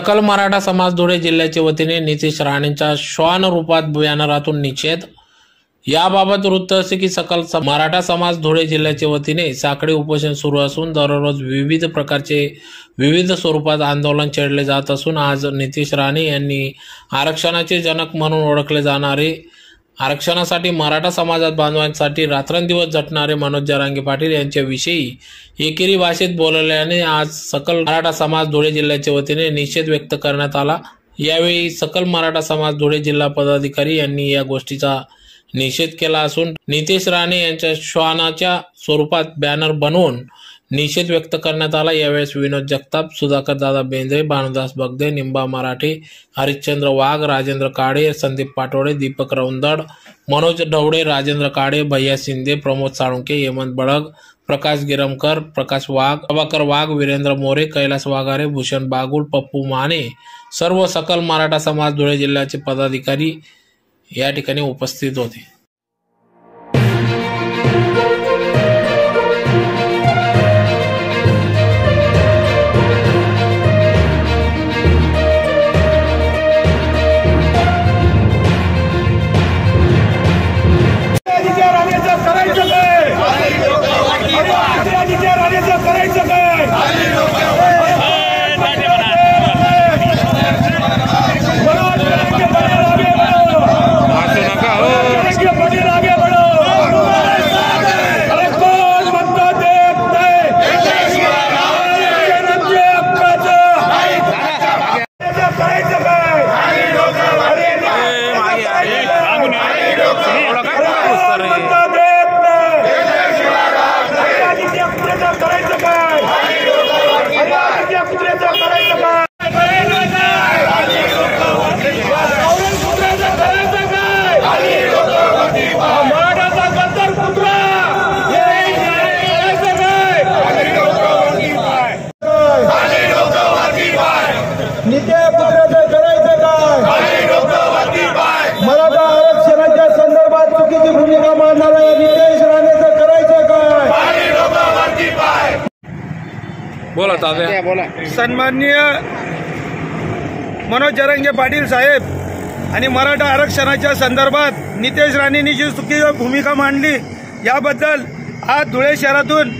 सकल मराठा समाज धुळे जिल्ह्याच्या वतीने नितीश राणेंच्या श्वान रूपात बॅनरातून निषेध. याबाबत वृत्त असे की सकल स- मराठा समाज धुळे जिल्ह्याच्या वतीने साखळी उपोषण सुरू असून दररोज विविध प्रकारचे विविध स्वरूपात आंदोलन छेडले जात असून आज नितीश राणे यांनी आरक्षणाचे जनक म्हणून ओळखले जाणारे आरक्षणासाठी मराठा समाजात बांधवांसाठी रात्रंदिवस झटणारे मनोज जरांगे पाटील यांच्याविषयी एकेरी भाषेत बोलल्याने आज सकल मराठा समाज धुळे जिल्ह्याच्या वतीने निषेध व्यक्त करण्यात आला. यावेळी सकल मराठा समाज धुळे जिल्हा पदाधिकारी यांनी या गोष्टीचा निषेध केला असून नितेश राणे यांच्या श्वानाच्या स्वरूपात बॅनर बनवून निषेध व्यक्त करण्यात आला. यावेळेस विनोद जगताप सुधाकर दादा बेंद्रे भानुदास बगदे निंबा मराठे हरिश्चंद्र वाघ राजेंद्र काळे संदीप पाटोळे दीपक रौंदड मनोज ढवळे राजेंद्र काळे भैया शिंदे प्रमोद साळुंके हेमंत बळग प्रकाश गिरमकर प्रकाश वाघ प्रभाकर वाघ वीरेंद्र मोरे कैलास वाघारे भूषण बागुल पप्पू माने सर्व सकल मराठा समाज धुळे जिल्ह्याचे पदाधिकारी या ठिकाणी उपस्थित होते. चुकीची भूमिका मांडणारा या नितेश राणेचं करायचं काय? बोला तात्या. सन्माननीय मनोज जरंगे पाटील साहेब आणि मराठा आरक्षणाच्या संदर्भात नितेश राणेंनी जी चुकीची भूमिका मांडली याबद्दल आज धुळे शहरातून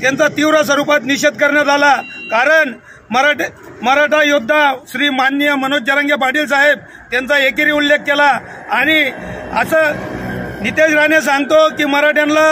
त्यांचा तीव्र स्वरूपात निषेध करण्यात आला. कारण मराठा मराठा योद्धा श्री माननीय मनोज जरंगे पाटील साहेब त्यांचा एकेरी उल्लेख केला आणि असं नितेश राणे सांगतो की मराठ्यांना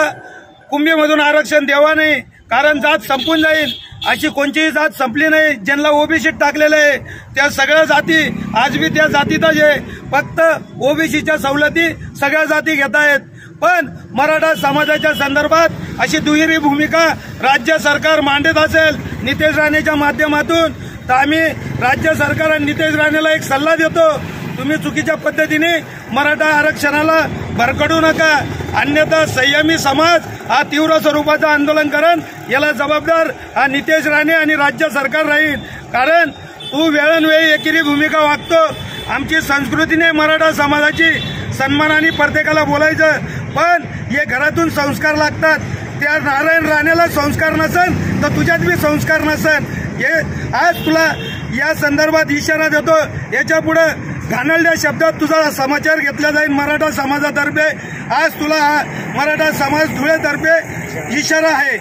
कुंभीमधून आरक्षण द्यावा नाही कारण जात संपून जाईल. अशी कोणतीही जात संपली नाही. ज्यांना ओबीसीत टाकलेलं आहे त्या सगळ्या जाती आज बी त्या जातीतच आहे. फक्त ओबीसीच्या सवलती सगळ्या जाती घेत आहेत. पण मराठा समाजाच्या संदर्भात अशी दुहेरी भूमिका राज्य सरकार मांडत असेल नितेश राणेच्या माध्यमातून तर आम्ही राज्य सरकार आणि नितेश राणेला एक सल्ला देतो. तुम्ही चुकीच्या पद्धतीने मराठा आरक्षणाला भरकडू नका. अन्यथा संयमी समाज हा तीव्र स्वरूपाचं आंदोलन करण याला जबाबदार हा नितेश राणे आणि राज्य सरकार राहील. कारण तू वेळोवेळी एकेरी भूमिका वागतो. आमची संस्कृतीने मराठा समाजाची सन्मानाने प्रत्येकाला बोलायचं. पण हे घरातून संस्कार लागतात. त्या नारायण राणेला संस्कार नसन तर तुझ्यात बी संस्कार नसन हे आज तुला या संदर्भात इशारा देतो. याच्या पुढं घाणलड्या शब्दात तुझा समाचार घेतला जाईल मराठा समाजातर्फे. आज तुला हा मराठा समाज धुळेतर्फे इशारा आहे.